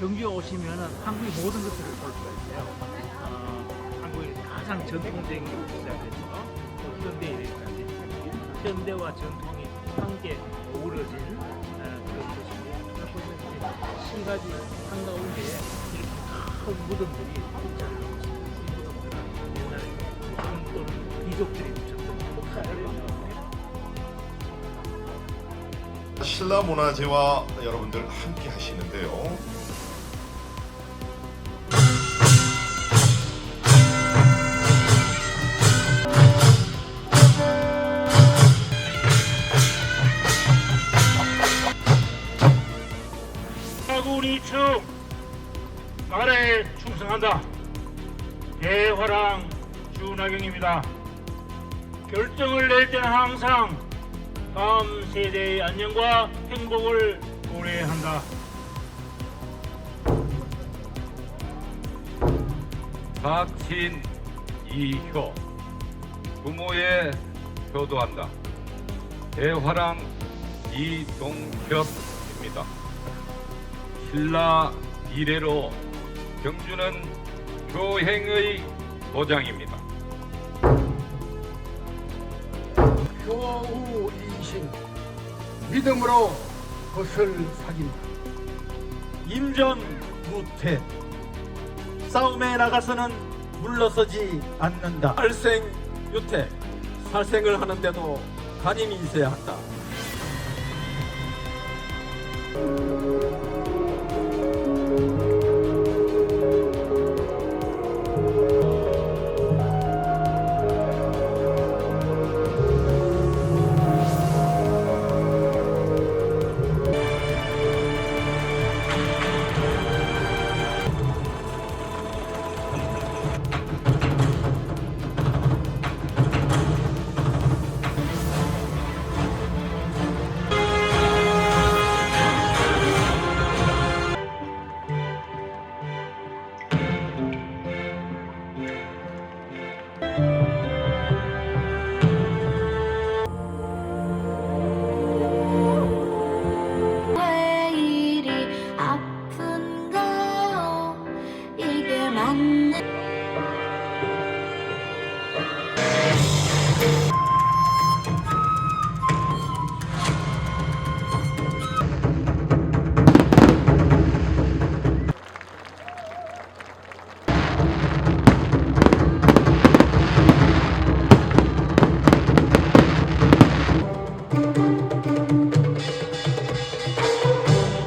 경주에 오시면은 한국의 모든 것들을 볼 수가 있어요. 어, 한국의 가장 전통적인 것부터 시작해서 또 현대에 이르기까지 현대와 전통이 함께 어우러진 어, 그런 곳이고 그걸 보시면 이제 세 가지 한가운데에 이렇게 큰 무덤들이 있잖아요. 이 무덤들은 옛날에 왕 또는 귀족들이 목사를 신라 문화재와 여러분들 함께 하시는데요. 아군이 축 나라에 충성한다. 대화랑 준하경입니다. 결정을 낼 때는 항상 다음 세대의 안녕과 행복을 고려한다. 박신 이효 부모에 효도한다. 대화랑 이동협입니다. 신라 이래로 경주는 교행의 도장입니다. 효우 인신 믿음으로 것을 사귄다. 임전무퇴 싸움에 나가서는 물러서지 않는다 살생유퇴 살생을 하는데도 간임이 있어야 한다